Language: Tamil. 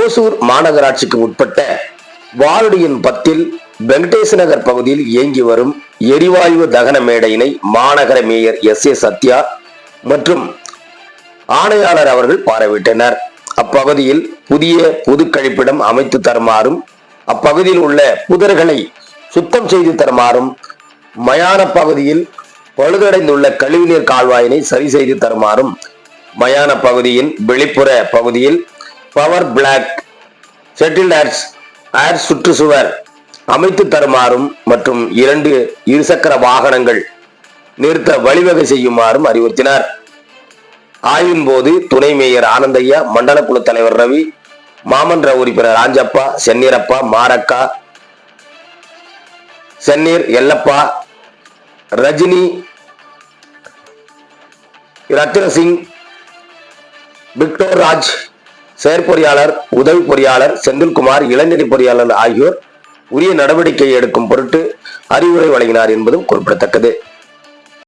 ஓசூர் மாநகராட்சிக்கு உட்பட்ட வார்டியின் பத்தில் வெங்கடேச நகர் பகுதியில் இயங்கி வரும் எரிவாயு தகன மேடையினை மாநகர மேயர் எஸ் ஏ சத்யா மற்றும் ஆணையாளர் அவர்கள் பார்வையிட்டனர். அப்பகுதியில் புதிய பொது கழிப்பிடம் அமைத்து தருமாறும் அப்பகுதியில் உள்ள புதர்களை சுத்தம் செய்து தருமாறும் மயான பகுதியில் பழுதடைந்துள்ள கழிவுநீர் கால்வாயினை சரி செய்து தருமாறும் மயான பகுதியின் வெளிப்புற பகுதியில் பவர் பிளாக் செட்டில் ஏர் சுற்றுச்சுவர் அமைத்து தருமாறும் மற்றும் இரண்டு இருசக்கர வாகனங்கள் நிறுத்த வழிவகை செய்யுமாறும் அறிவுறுத்தினார். ஆய்வின் போது துணை மேயர் ஆனந்தையா மண்டல குழு தலைவர் ரவி மாமன்ற உறுப்பினர் ராஞ்சப்பா சென்னீரப்பா மாரக்கா சென்னீர் எல்லப்பா ரஜினி ரத்ன சிங் விக்டோர் ராஜ் செயற்பொறியாளர் உதவி பொறியாளர் செந்தில்குமார் இளநிலை பொறியாளர் ஆகியோர் உரிய நடவடிக்கை எடுக்கும் பொருட்டு அறிவுரை வழங்கினார் என்பதும் குறிப்பிடத்தக்கது.